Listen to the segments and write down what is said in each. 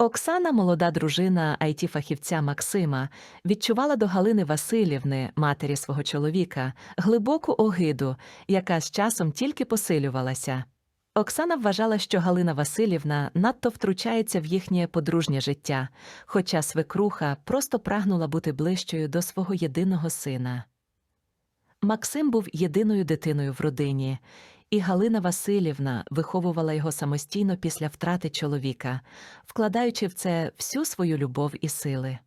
Оксана, молода дружина IT-фахівця Максима, відчувала до Галини Васильівни, матері свого чоловіка, глибоку огиду, яка з часом тільки посилювалася. Оксана вважала, що Галина Васильівна надто втручається в їхнє подружнє життя, хоча свекруха просто прагнула бути ближчою до свого єдиного сина. Максим був єдиною дитиною в родині, і Галина Васильівна виховувала його самостійно після втрати чоловіка, вкладаючи в це всю свою любов і сили.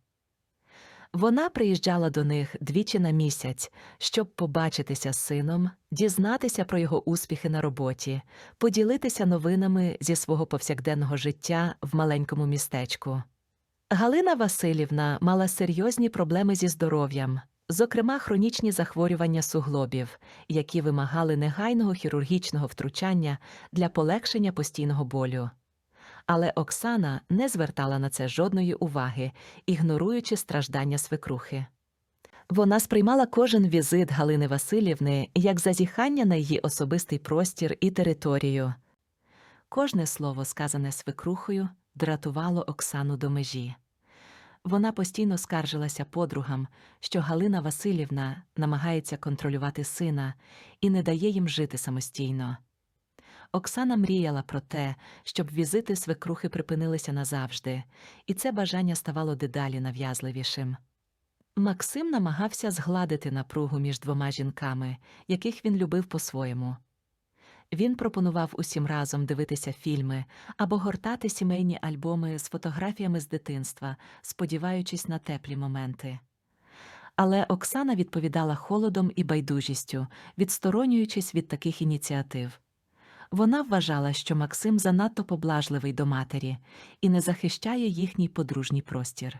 Вона приїжджала до них двічі на місяць, щоб побачитися з сином, дізнатися про його успіхи на роботі, поділитися новинами зі свого повсякденного життя в маленькому містечку. Галина Васильівна мала серйозні проблеми зі здоров'ям, зокрема хронічні захворювання суглобів, які вимагали негайного хірургічного втручання для полегшення постійного болю. Але Оксана не звертала на це жодної уваги, ігноруючи страждання свекрухи. Вона сприймала кожен візит Галини Васильівни як зазіхання на її особистий простір і територію. Кожне слово, сказане свекрухою, дратувало Оксану до межі. Вона постійно скаржилася подругам, що Галина Васильівна намагається контролювати сина і не дає їм жити самостійно. Оксана мріяла про те, щоб візити свекрухи припинилися назавжди, і це бажання ставало дедалі нав'язливішим. Максим намагався згладити напругу між двома жінками, яких він любив по-своєму. Він пропонував усім разом дивитися фільми або гортати сімейні альбоми з фотографіями з дитинства, сподіваючись на теплі моменти. Але Оксана відповідала холодом і байдужістю, відсторонюючись від таких ініціатив. Вона вважала, що Максим занадто поблажливий до матері і не захищає їхній подружній простір.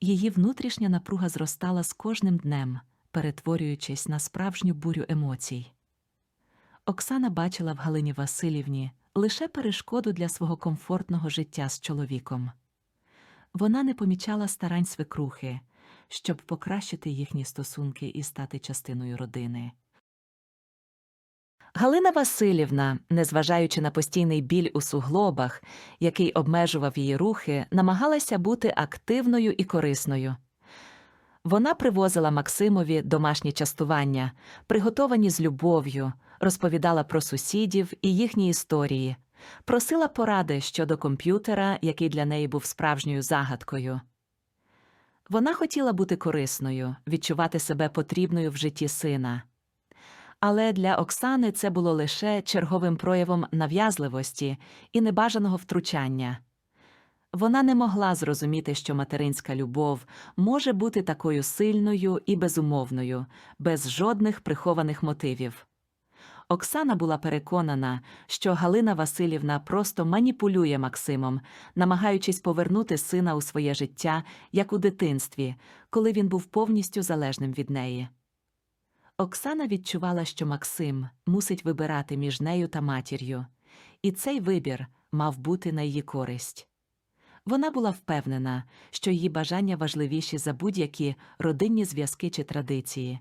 Її внутрішня напруга зростала з кожним днем, перетворюючись на справжню бурю емоцій. Оксана бачила в Галині Васильівні лише перешкоду для свого комфортного життя з чоловіком. Вона не помічала старань свекрухи, щоб покращити їхні стосунки і стати частиною родини. Галина Васильівна, незважаючи на постійний біль у суглобах, який обмежував її рухи, намагалася бути активною і корисною. Вона привозила Максимові домашні частування, приготовані з любов'ю, розповідала про сусідів і їхні історії, просила поради щодо комп'ютера, який для неї був справжньою загадкою. Вона хотіла бути корисною, відчувати себе потрібною в житті сина. Але для Оксани це було лише черговим проявом нав'язливості і небажаного втручання. Вона не могла зрозуміти, що материнська любов може бути такою сильною і безумовною, без жодних прихованих мотивів. Оксана була переконана, що Галина Васильівна просто маніпулює Максимом, намагаючись повернути сина у своє життя, як у дитинстві, коли він був повністю залежним від неї. Оксана відчувала, що Максим мусить вибирати між нею та матір'ю, і цей вибір мав бути на її користь. Вона була впевнена, що її бажання важливіші за будь-які родинні зв'язки чи традиції.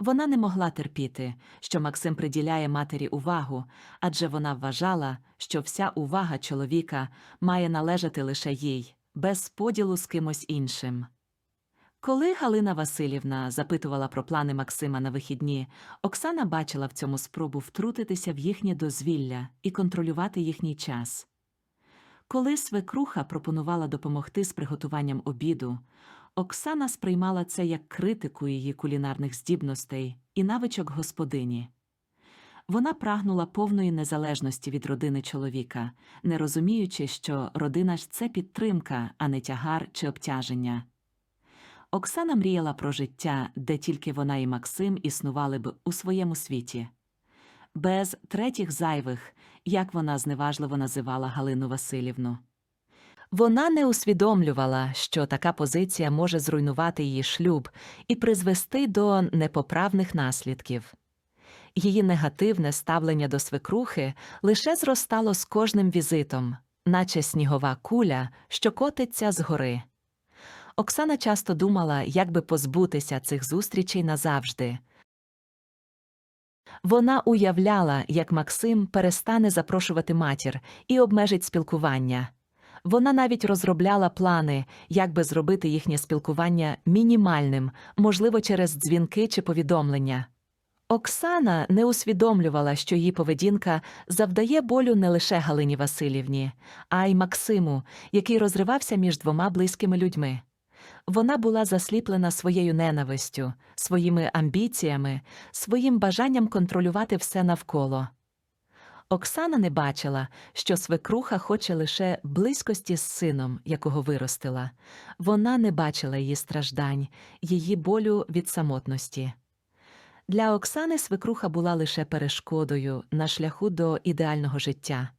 Вона не могла терпіти, що Максим приділяє матері увагу, адже вона вважала, що вся увага чоловіка має належати лише їй, без поділу з кимось іншим. Коли Галина Васильівна запитувала про плани Максима на вихідні, Оксана бачила в цьому спробу втрутитися в їхнє дозвілля і контролювати їхній час. Коли свекруха пропонувала допомогти з приготуванням обіду, Оксана сприймала це як критику її кулінарних здібностей і навичок господині. Вона прагнула повної незалежності від родини чоловіка, не розуміючи, що родина ж це підтримка, а не тягар чи обтяження. Оксана мріяла про життя, де тільки вона і Максим існували б у своєму світі. Без третіх зайвих, як вона зневажливо називала Галину Васильівну. Вона не усвідомлювала, що така позиція може зруйнувати її шлюб і призвести до непоправних наслідків. Її негативне ставлення до свекрухи лише зростало з кожним візитом, наче снігова куля, що котиться згори. Оксана часто думала, як би позбутися цих зустрічей назавжди. Вона уявляла, як Максим перестане запрошувати матір і обмежить спілкування. Вона навіть розробляла плани, як би зробити їхнє спілкування мінімальним, можливо, через дзвінки чи повідомлення. Оксана не усвідомлювала, що її поведінка завдає болю не лише Галині Васильівні, а й Максиму, який розривався між двома близькими людьми. Вона була засліплена своєю ненавистю, своїми амбіціями, своїм бажанням контролювати все навколо. Оксана не бачила, що свекруха хоче лише близькості з сином, якого виростила. Вона не бачила її страждань, її болю від самотності. Для Оксани свекруха була лише перешкодою на шляху до ідеального життя.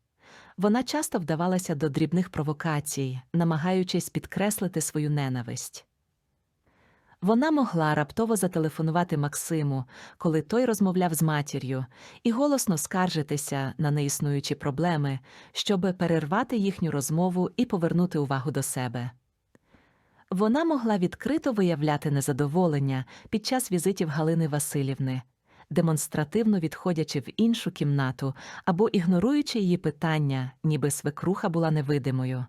Вона часто вдавалася до дрібних провокацій, намагаючись підкреслити свою ненависть. Вона могла раптово зателефонувати Максиму, коли той розмовляв з матір'ю, і голосно скаржитися на неіснуючі проблеми, щоб перервати їхню розмову і повернути увагу до себе. Вона могла відкрито виявляти незадоволення під час візитів Галини Васильівни, демонстративно відходячи в іншу кімнату або ігноруючи її питання, ніби свекруха була невидимою.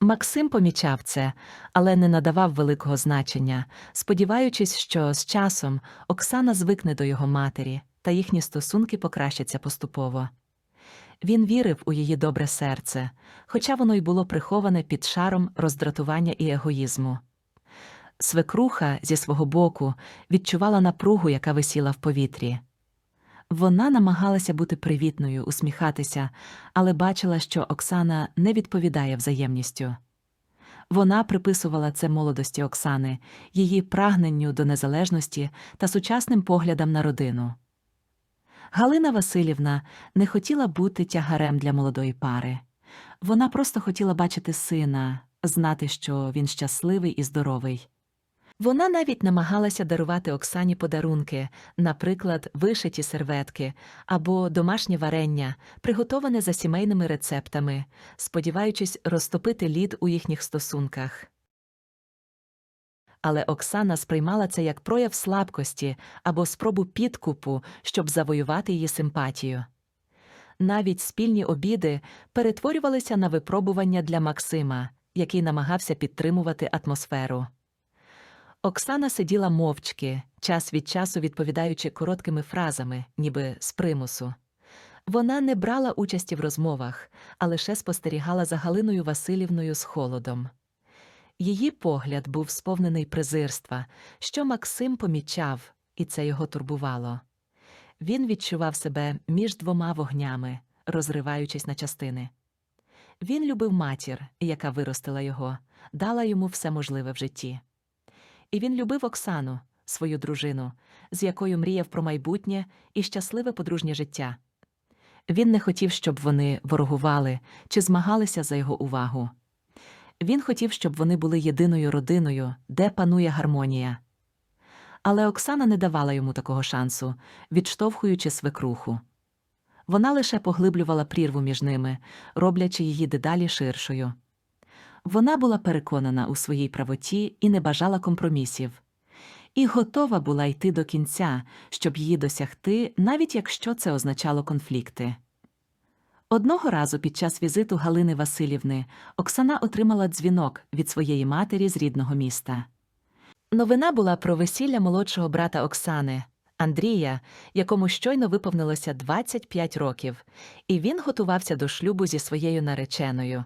Максим помічав це, але не надавав великого значення, сподіваючись, що з часом Оксана звикне до його матері та їхні стосунки покращаться поступово. Він вірив у її добре серце, хоча воно й було приховане під шаром роздратування і егоїзму. Свекруха зі свого боку відчувала напругу, яка висіла в повітрі. Вона намагалася бути привітною, усміхатися, але бачила, що Оксана не відповідає взаємністю. Вона приписувала це молодості Оксани, її прагненню до незалежності та сучасним поглядам на родину. Галина Васильівна не хотіла бути тягарем для молодої пари. Вона просто хотіла бачити сина, знати, що він щасливий і здоровий. Вона навіть намагалася дарувати Оксані подарунки, наприклад, вишиті серветки або домашнє варення, приготоване за сімейними рецептами, сподіваючись розтопити лід у їхніх стосунках. Але Оксана сприймала це як прояв слабкості або спробу підкупу, щоб завоювати її симпатію. Навіть спільні обіди перетворювалися на випробування для Максима, який намагався підтримувати атмосферу. Оксана сиділа мовчки, час від часу відповідаючи короткими фразами, ніби з примусу. Вона не брала участі в розмовах, а лише спостерігала за Галиною Васильівною з холодом. Її погляд був сповнений презирства, що Максим помічав, і це його турбувало. Він відчував себе між двома вогнями, розриваючись на частини. Він любив матір, яка виростила його, дала йому все можливе в житті. І він любив Оксану, свою дружину, з якою мріяв про майбутнє і щасливе подружнє життя. Він не хотів, щоб вони ворогували чи змагалися за його увагу. Він хотів, щоб вони були єдиною родиною, де панує гармонія. Але Оксана не давала йому такого шансу, відштовхуючи свекруху. Вона лише поглиблювала прірву між ними, роблячи її дедалі ширшою. Вона була переконана у своїй правоті і не бажала компромісів. І готова була йти до кінця, щоб її досягти, навіть якщо це означало конфлікти. Одного разу під час візиту Галини Васильівни Оксана отримала дзвінок від своєї матері з рідного міста. Новина була про весілля молодшого брата Оксани, Андрія, якому щойно виповнилося 25 років, і він готувався до шлюбу зі своєю нареченою.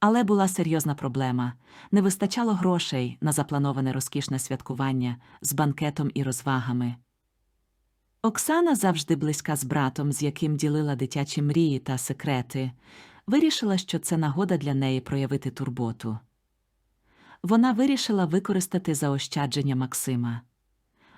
Але була серйозна проблема не вистачало грошей на заплановане розкішне святкування з банкетом і розвагами. Оксана, завжди близька з братом, з яким ділила дитячі мрії та секрети, вирішила, що це нагода для неї проявити турботу. Вона вирішила використати заощадження Максима.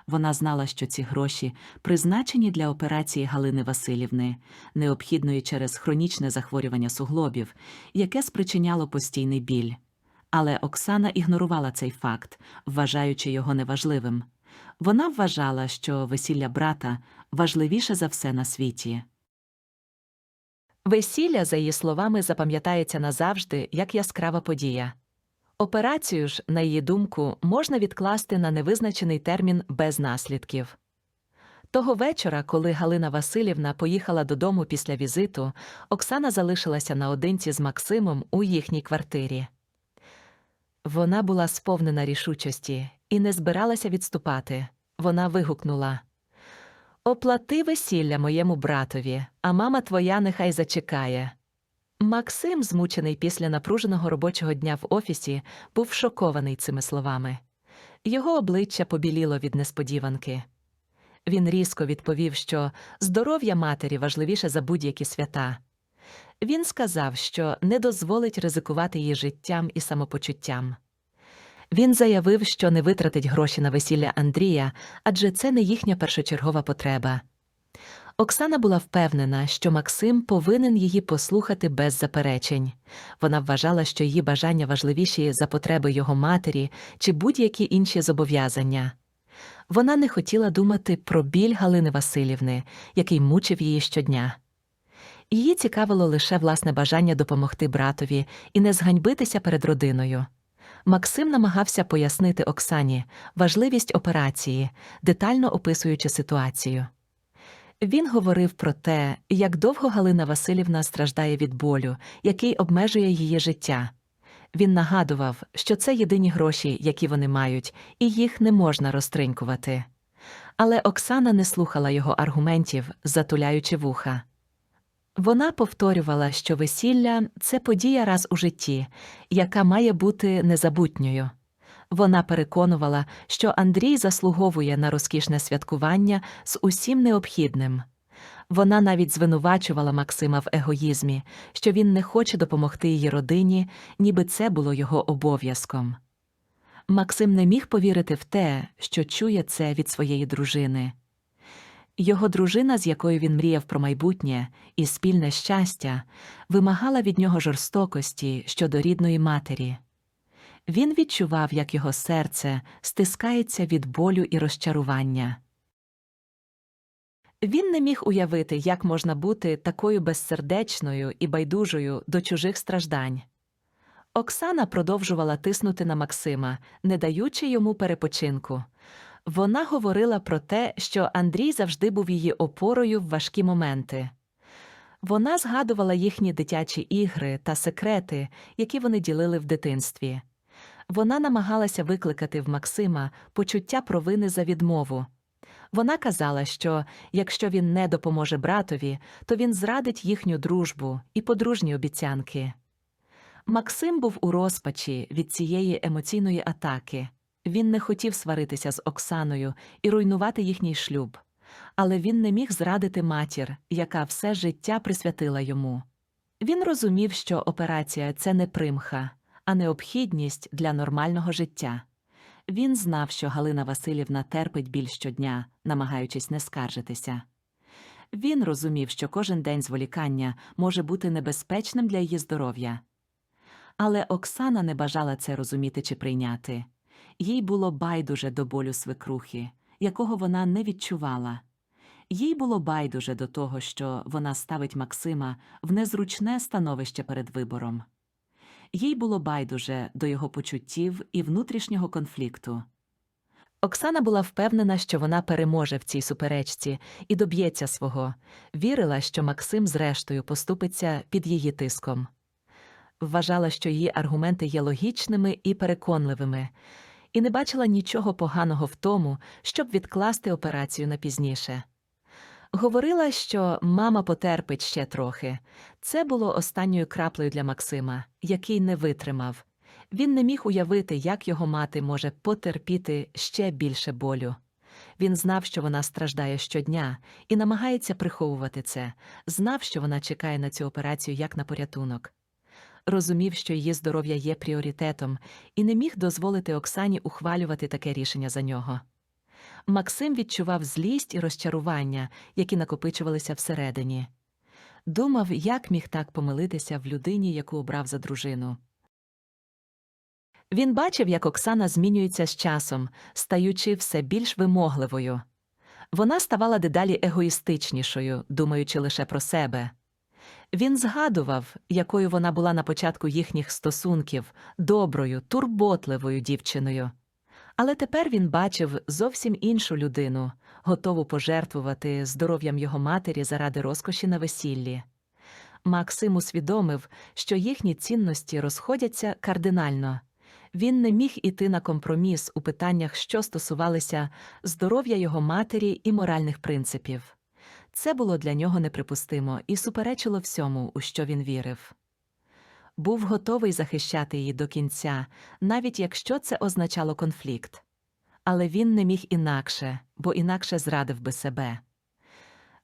Вона знала, що ці гроші призначені для операції Галини Васильівни, необхідної через хронічне захворювання суглобів, яке спричиняло постійний біль. Але Оксана ігнорувала цей факт, вважаючи його неважливим. Вона вважала, що весілля брата важливіше за все на світі. Весілля, за її словами, запам'ятається назавжди як яскрава подія. Операцію ж, на її думку, можна відкласти на невизначений термін без наслідків. Того вечора, коли Галина Васильівна поїхала додому після візиту, Оксана залишилася наодинці з Максимом у їхній квартирі. Вона була сповнена рішучості і не збиралася відступати. Вона вигукнула Оплати весілля моєму братові, а мама твоя нехай зачекає. Максим, змучений після напруженого робочого дня в офісі, був шокований цими словами. Його обличчя побіліло від несподіванки. Він різко відповів, що здоров'я матері важливіше за будь-які свята. Він сказав, що не дозволить ризикувати її життям і самопочуттям. Він заявив, що не витратить гроші на весілля Андрія, адже це не їхня першочергова потреба. Оксана була впевнена, що Максим повинен її послухати без заперечень. Вона вважала, що її бажання важливіші за потреби його матері чи будь-які інші зобов'язання. Вона не хотіла думати про біль Галини Васильівни, який мучив її щодня. Її цікавило лише власне бажання допомогти братові і не зганьбитися перед родиною. Максим намагався пояснити Оксані важливість операції, детально описуючи ситуацію. Він говорив про те, як довго Галина Васильівна страждає від болю, який обмежує її життя. Він нагадував, що це єдині гроші, які вони мають, і їх не можна розтринькувати. Але Оксана не слухала його аргументів, затуляючи вуха. Вона повторювала, що весілля це подія раз у житті, яка має бути незабутньою. Вона переконувала, що Андрій заслуговує на розкішне святкування з усім необхідним. Вона навіть звинувачувала Максима в егоїзмі, що він не хоче допомогти її родині, ніби це було його обов'язком. Максим не міг повірити в те, що чує це від своєї дружини. Його дружина, з якою він мріяв про майбутнє і спільне щастя, вимагала від нього жорстокості щодо рідної матері. Він відчував, як його серце стискається від болю і розчарування. Він не міг уявити, як можна бути такою безсердечною і байдужою до чужих страждань. Оксана продовжувала тиснути на Максима, не даючи йому перепочинку. Вона говорила про те, що Андрій завжди був її опорою в важкі моменти. Вона згадувала їхні дитячі ігри та секрети, які вони ділили в дитинстві. Вона намагалася викликати в Максима почуття провини за відмову. Вона казала, що якщо він не допоможе братові, то він зрадить їхню дружбу і подружні обіцянки. Максим був у розпачі від цієї емоційної атаки. Він не хотів сваритися з Оксаною і руйнувати їхній шлюб, але він не міг зрадити матір, яка все життя присвятила йому. Він розумів, що операція це не примха, а необхідність для нормального життя. Він знав, що Галина Васильівна терпить біль щодня, намагаючись не скаржитися. Він розумів, що кожен день зволікання може бути небезпечним для її здоров'я. Але Оксана не бажала це розуміти чи прийняти. Їй було байдуже до болю свекрухи, якого вона не відчувала. Їй було байдуже до того, що вона ставить Максима в незручне становище перед вибором. Їй було байдуже до його почуттів і внутрішнього конфлікту. Оксана була впевнена, що вона переможе в цій суперечці і доб'ється свого, вірила, що Максим, зрештою, поступиться під її тиском. Вважала, що її аргументи є логічними і переконливими, і не бачила нічого поганого в тому, щоб відкласти операцію на пізніше. Говорила, що мама потерпить ще трохи. Це було останньою краплею для Максима, який не витримав. Він не міг уявити, як його мати може потерпіти ще більше болю. Він знав, що вона страждає щодня, і намагається приховувати це, знав, що вона чекає на цю операцію як на порятунок. Розумів, що її здоров'я є пріоритетом, і не міг дозволити Оксані ухвалювати таке рішення за нього. Максим відчував злість і розчарування, які накопичувалися всередині. Думав, як міг так помилитися в людині, яку обрав за дружину. Він бачив, як Оксана змінюється з часом, стаючи все більш вимогливою. Вона ставала дедалі егоїстичнішою, думаючи лише про себе. Він згадував, якою вона була на початку їхніх стосунків, доброю, турботливою дівчиною. Але тепер він бачив зовсім іншу людину, готову пожертвувати здоров'ям його матері заради розкоші на весіллі. Максим усвідомив, що їхні цінності розходяться кардинально. Він не міг іти на компроміс у питаннях, що стосувалися здоров'я його матері і моральних принципів. Це було для нього неприпустимо і суперечило всьому, у що він вірив. Був готовий захищати її до кінця, навіть якщо це означало конфлікт. Але він не міг інакше, бо інакше зрадив би себе.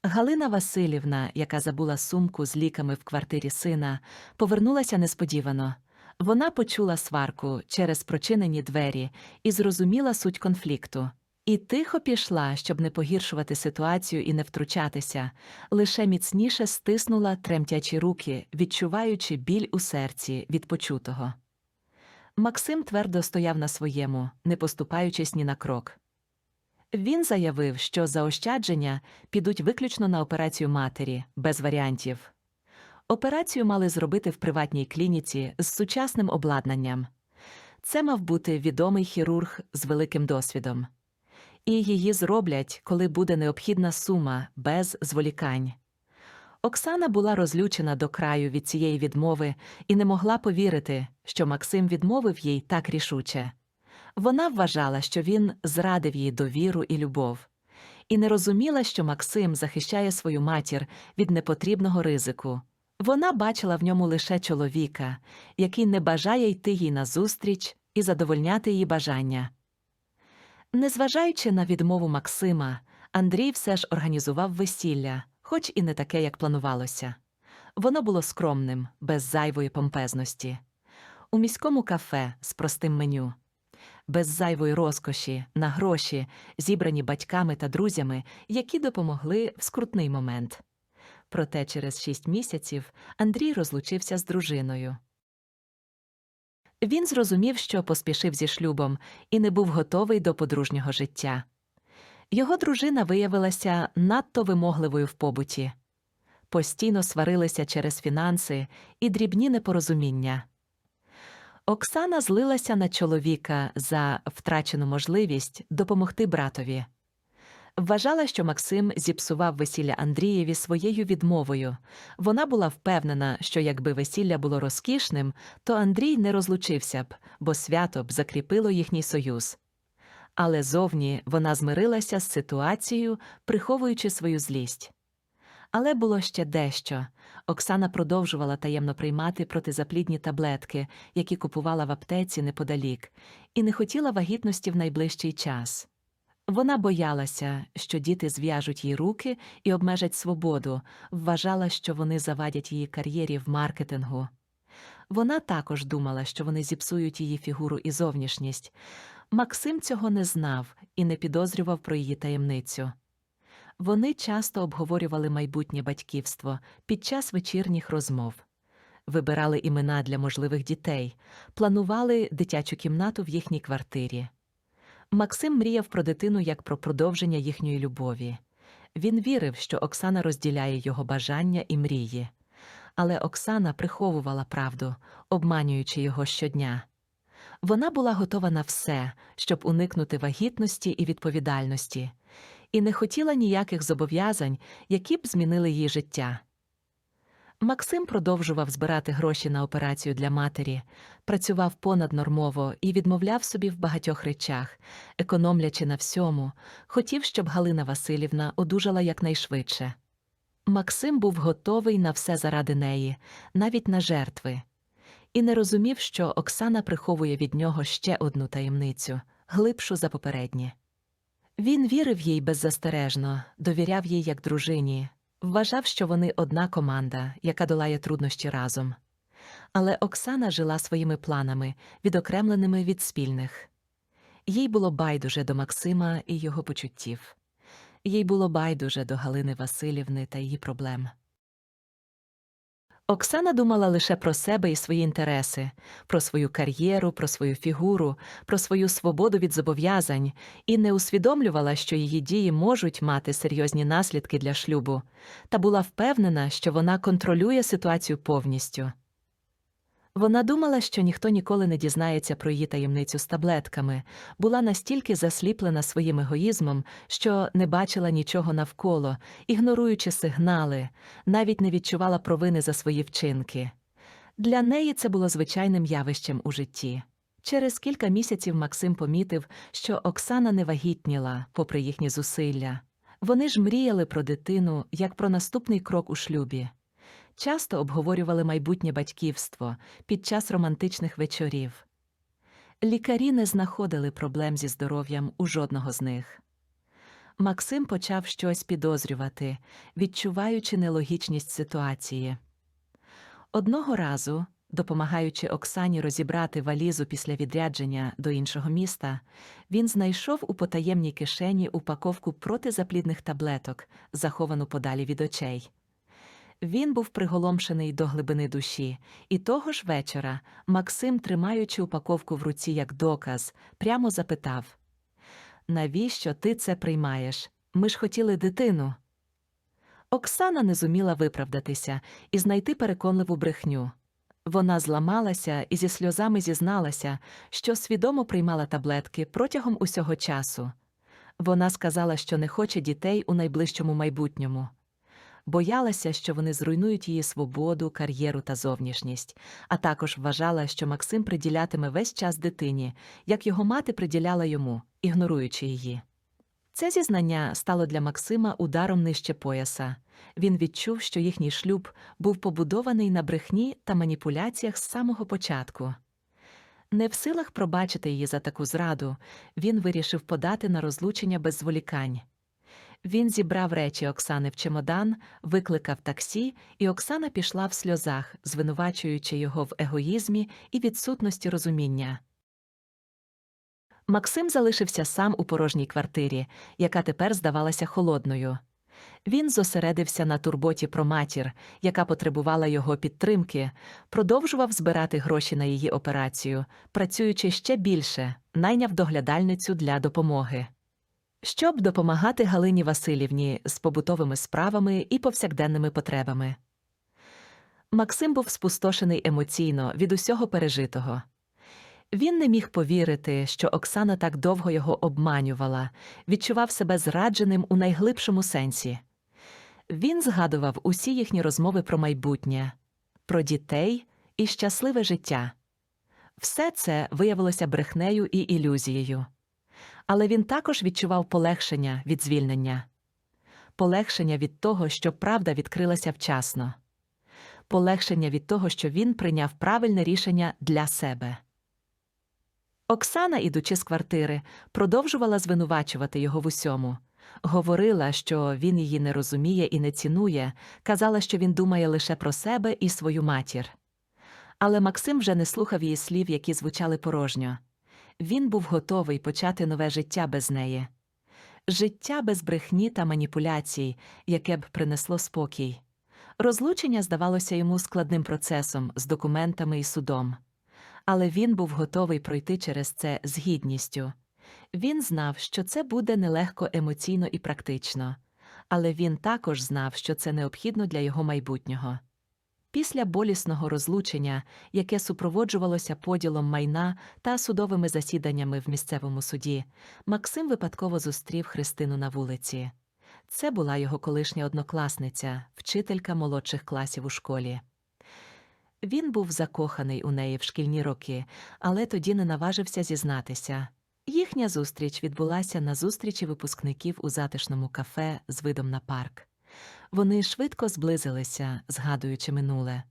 Галина Васильівна, яка забула сумку з ліками в квартирі сина, повернулася несподівано. Вона почула сварку через прочинені двері і зрозуміла суть конфлікту. І тихо пішла, щоб не погіршувати ситуацію і не втручатися, лише міцніше стиснула тремтячі руки, відчуваючи біль у серці від почутого. Максим твердо стояв на своєму, не поступаючись ні на крок. Він заявив, що заощадження підуть виключно на операцію матері, без варіантів. Операцію мали зробити в приватній клініці з сучасним обладнанням. Це мав бути відомий хірург з великим досвідом. І її зроблять, коли буде необхідна сума, без зволікань. Оксана була розлючена до краю від цієї відмови і не могла повірити, що Максим відмовив їй так рішуче. Вона вважала, що він зрадив їй довіру і любов, і не розуміла, що Максим захищає свою матір від непотрібного ризику. Вона бачила в ньому лише чоловіка, який не бажає йти їй назустріч і задовольняти її бажання. Незважаючи на відмову Максима, Андрій все ж організував весілля, хоч і не таке, як планувалося. Воно було скромним, без зайвої помпезності. У міському кафе з простим меню, без зайвої розкоші, на гроші, зібрані батьками та друзями, які допомогли в скрутний момент. Проте через шість місяців Андрій розлучився з дружиною. Він зрозумів, що поспішив зі шлюбом і не був готовий до подружнього життя. Його дружина виявилася надто вимогливою в побуті. Постійно сварилися через фінанси і дрібні непорозуміння. Оксана злилася на чоловіка за втрачену можливість допомогти братові. Вважала, що Максим зіпсував весілля Андрієві своєю відмовою. Вона була впевнена, що якби весілля було розкішним, то Андрій не розлучився б, бо свято б закріпило їхній союз. Але зовні вона змирилася з ситуацією, приховуючи свою злість. Але було ще дещо. Оксана продовжувала таємно приймати протизаплідні таблетки, які купувала в аптеці неподалік, і не хотіла вагітності в найближчий час. Вона боялася, що діти зв'яжуть їй руки і обмежать свободу, вважала, що вони завадять її кар'єрі в маркетингу. Вона також думала, що вони зіпсують її фігуру і зовнішність. Максим цього не знав і не підозрював про її таємницю. Вони часто обговорювали майбутнє батьківство під час вечірніх розмов, вибирали імена для можливих дітей, планували дитячу кімнату в їхній квартирі. Максим мріяв про дитину як про продовження їхньої любові. Він вірив, що Оксана розділяє його бажання і мрії. Але Оксана приховувала правду, обманюючи його щодня. Вона була готова на все, щоб уникнути вагітності і відповідальності, і не хотіла ніяких зобов'язань, які б змінили її життя. Максим продовжував збирати гроші на операцію для матері, працював понаднормово і відмовляв собі в багатьох речах, економлячи на всьому, хотів, щоб Галина Васильівна одужала якнайшвидше. Максим був готовий на все заради неї, навіть на жертви, і не розумів, що Оксана приховує від нього ще одну таємницю, глибшу за попередні. Він вірив їй беззастережно, довіряв їй як дружині, Вважав, що вони одна команда, яка долає труднощі разом. Але Оксана жила своїми планами, відокремленими від спільних. Їй було байдуже до Максима і його почуттів. Їй було байдуже до Галини Васильівни та її проблем. Оксана думала лише про себе і свої інтереси, про свою кар'єру, про свою фігуру, про свою свободу від зобов'язань і не усвідомлювала, що її дії можуть мати серйозні наслідки для шлюбу, та була впевнена, що вона контролює ситуацію повністю. Вона думала, що ніхто ніколи не дізнається про її таємницю з таблетками, була настільки засліплена своїм егоїзмом, що не бачила нічого навколо, ігноруючи сигнали, навіть не відчувала провини за свої вчинки. Для неї це було звичайним явищем у житті. Через кілька місяців Максим помітив, що Оксана не вагітніла, попри їхні зусилля. Вони ж мріяли про дитину як про наступний крок у шлюбі. Часто обговорювали майбутнє батьківство під час романтичних вечорів. Лікарі не знаходили проблем зі здоров'ям у жодного з них. Максим почав щось підозрювати, відчуваючи нелогічність ситуації. Одного разу, допомагаючи Оксані розібрати валізу після відрядження до іншого міста, він знайшов у потаємній кишені упаковку протизаплідних таблеток, заховану подалі від очей. Він був приголомшений до глибини душі, і того ж вечора Максим, тримаючи упаковку в руці як доказ, прямо запитав Навіщо ти це приймаєш? Ми ж хотіли дитину. Оксана не зуміла виправдатися і знайти переконливу брехню. Вона зламалася і зі сльозами зізналася, що свідомо приймала таблетки протягом усього часу. Вона сказала, що не хоче дітей у найближчому майбутньому. Боялася, що вони зруйнують її свободу, кар'єру та зовнішність, а також вважала, що Максим приділятиме весь час дитині, як його мати приділяла йому, ігноруючи її. Це зізнання стало для Максима ударом нижче пояса. Він відчув, що їхній шлюб був побудований на брехні та маніпуляціях з самого початку. Не в силах пробачити її за таку зраду, він вирішив подати на розлучення без зволікань. Він зібрав речі Оксани в чемодан, викликав таксі, і Оксана пішла в сльозах, звинувачуючи його в егоїзмі і відсутності розуміння. Максим залишився сам у порожній квартирі, яка тепер здавалася холодною. Він зосередився на турботі про матір, яка потребувала його підтримки, продовжував збирати гроші на її операцію, працюючи ще більше, найняв доглядальницю для допомоги. Щоб допомагати Галині Васильівні з побутовими справами і повсякденними потребами. Максим був спустошений емоційно від усього пережитого. Він не міг повірити, що Оксана так довго його обманювала, відчував себе зрадженим у найглибшому сенсі. Він згадував усі їхні розмови про майбутнє, про дітей і щасливе життя. Все це виявилося брехнею і ілюзією. Але він також відчував полегшення від звільнення, полегшення від того, що правда відкрилася вчасно, полегшення від того, що він прийняв правильне рішення для себе. Оксана, ідучи з квартири, продовжувала звинувачувати його в усьому. Говорила, що він її не розуміє і не цінує, казала, що він думає лише про себе і свою матір. Але Максим вже не слухав її слів, які звучали порожньо. Він був готовий почати нове життя без неї. Життя без брехні та маніпуляцій, яке б принесло спокій. Розлучення здавалося йому складним процесом з документами і судом але він був готовий пройти через це з гідністю. Він знав, що це буде нелегко емоційно і практично, але він також знав, що це необхідно для його майбутнього. Після болісного розлучення, яке супроводжувалося поділом майна та судовими засіданнями в місцевому суді, Максим випадково зустрів Христину на вулиці. Це була його колишня однокласниця, вчителька молодших класів у школі. Він був закоханий у неї в шкільні роки, але тоді не наважився зізнатися. Їхня зустріч відбулася на зустрічі випускників у затишному кафе з видом на парк. Вони швидко зблизилися, згадуючи минуле.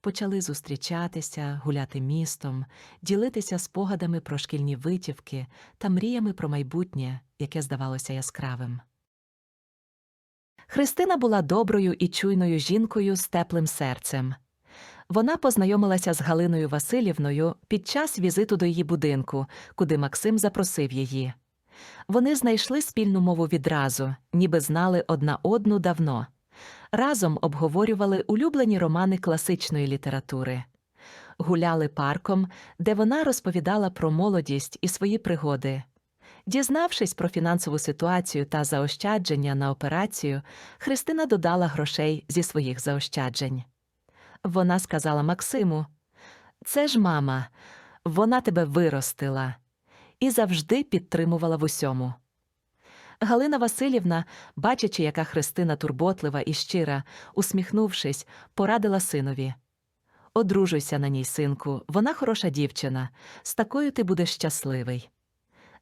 Почали зустрічатися, гуляти містом, ділитися спогадами про шкільні витівки та мріями про майбутнє, яке здавалося яскравим. Христина була доброю і чуйною жінкою з теплим серцем. Вона познайомилася з Галиною Васильівною під час візиту до її будинку, куди Максим запросив її. Вони знайшли спільну мову відразу, ніби знали одна одну давно. Разом обговорювали улюблені романи класичної літератури, гуляли парком, де вона розповідала про молодість і свої пригоди. Дізнавшись про фінансову ситуацію та заощадження на операцію, Христина додала грошей зі своїх заощаджень. Вона сказала Максиму Це ж мама, вона тебе виростила і завжди підтримувала в усьому. Галина Васильівна, бачачи, яка Христина турботлива і щира, усміхнувшись, порадила синові. Одружуйся на ній, синку, вона хороша дівчина, з такою ти будеш щасливий.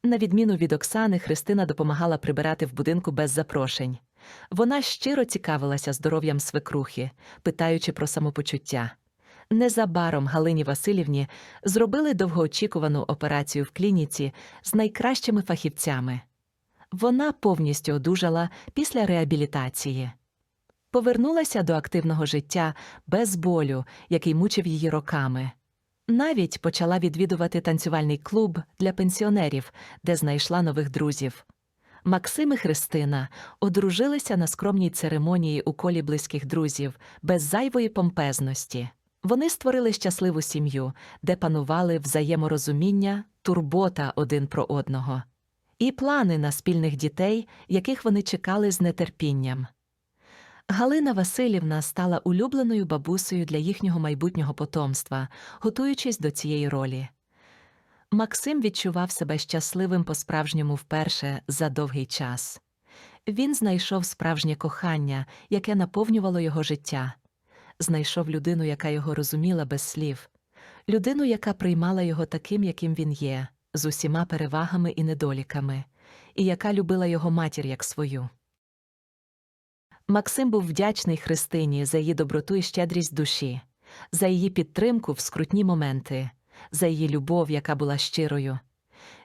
На відміну від Оксани, Христина допомагала прибирати в будинку без запрошень. Вона щиро цікавилася здоров'ям свекрухи, питаючи про самопочуття. Незабаром Галині Васильівні зробили довгоочікувану операцію в клініці з найкращими фахівцями. Вона повністю одужала після реабілітації. Повернулася до активного життя без болю, який мучив її роками. Навіть почала відвідувати танцювальний клуб для пенсіонерів, де знайшла нових друзів. Максим і Христина одружилися на скромній церемонії у колі близьких друзів, без зайвої помпезності. Вони створили щасливу сім'ю, де панували взаєморозуміння, турбота один про одного, і плани на спільних дітей, яких вони чекали з нетерпінням. Галина Васильівна стала улюбленою бабусею для їхнього майбутнього потомства, готуючись до цієї ролі. Максим відчував себе щасливим по-справжньому вперше за довгий час. Він знайшов справжнє кохання, яке наповнювало його життя, знайшов людину, яка його розуміла без слів, людину, яка приймала його таким, яким він є, з усіма перевагами і недоліками, і яка любила його матір як свою. Максим був вдячний Христині за її доброту і щедрість душі, за її підтримку в скрутні моменти, за її любов, яка була щирою.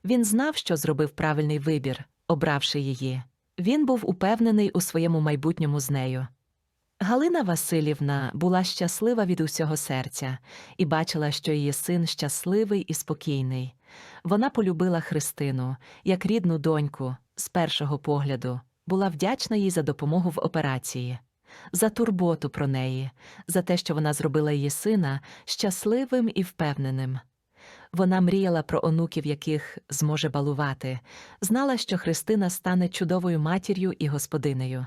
Він знав, що зробив правильний вибір, обравши її. Він був упевнений у своєму майбутньому з нею. Галина Васильівна була щаслива від усього серця і бачила, що її син щасливий і спокійний. Вона полюбила Христину як рідну доньку з першого погляду, була вдячна їй за допомогу в операції, за турботу про неї, за те, що вона зробила її сина щасливим і впевненим. Вона мріяла про онуків, яких зможе балувати, знала, що Христина стане чудовою матір'ю і господинею.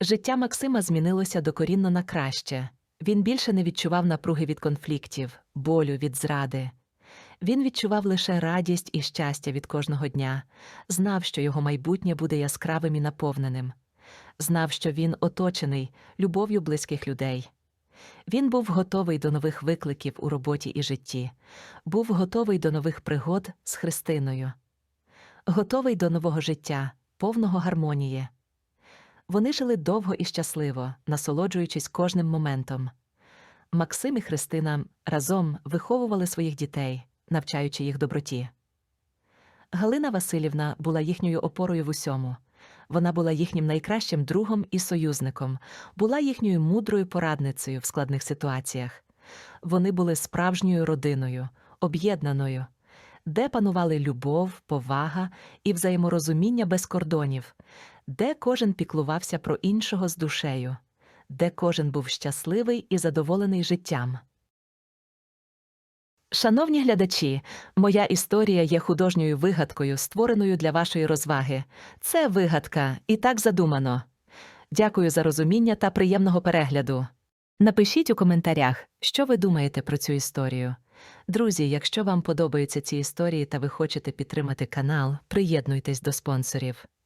Життя Максима змінилося докорінно на краще. Він більше не відчував напруги від конфліктів, болю від зради. Він відчував лише радість і щастя від кожного дня, знав, що його майбутнє буде яскравим і наповненим, знав, що він оточений любов'ю близьких людей. Він був готовий до нових викликів у роботі і житті, був готовий до нових пригод з Христиною, готовий до нового життя, повного гармонії. Вони жили довго і щасливо, насолоджуючись кожним моментом. Максим і Христина разом виховували своїх дітей, навчаючи їх доброті. Галина Васильівна була їхньою опорою в усьому. Вона була їхнім найкращим другом і союзником, була їхньою мудрою порадницею в складних ситуаціях. Вони були справжньою родиною, об'єднаною, де панували любов, повага і взаєморозуміння без кордонів, де кожен піклувався про іншого з душею, де кожен був щасливий і задоволений життям. Шановні глядачі, моя історія є художньою вигадкою, створеною для вашої розваги. Це вигадка, і так задумано. Дякую за розуміння та приємного перегляду. Напишіть у коментарях, що ви думаєте про цю історію. Друзі, якщо вам подобаються ці історії та ви хочете підтримати канал, приєднуйтесь до спонсорів.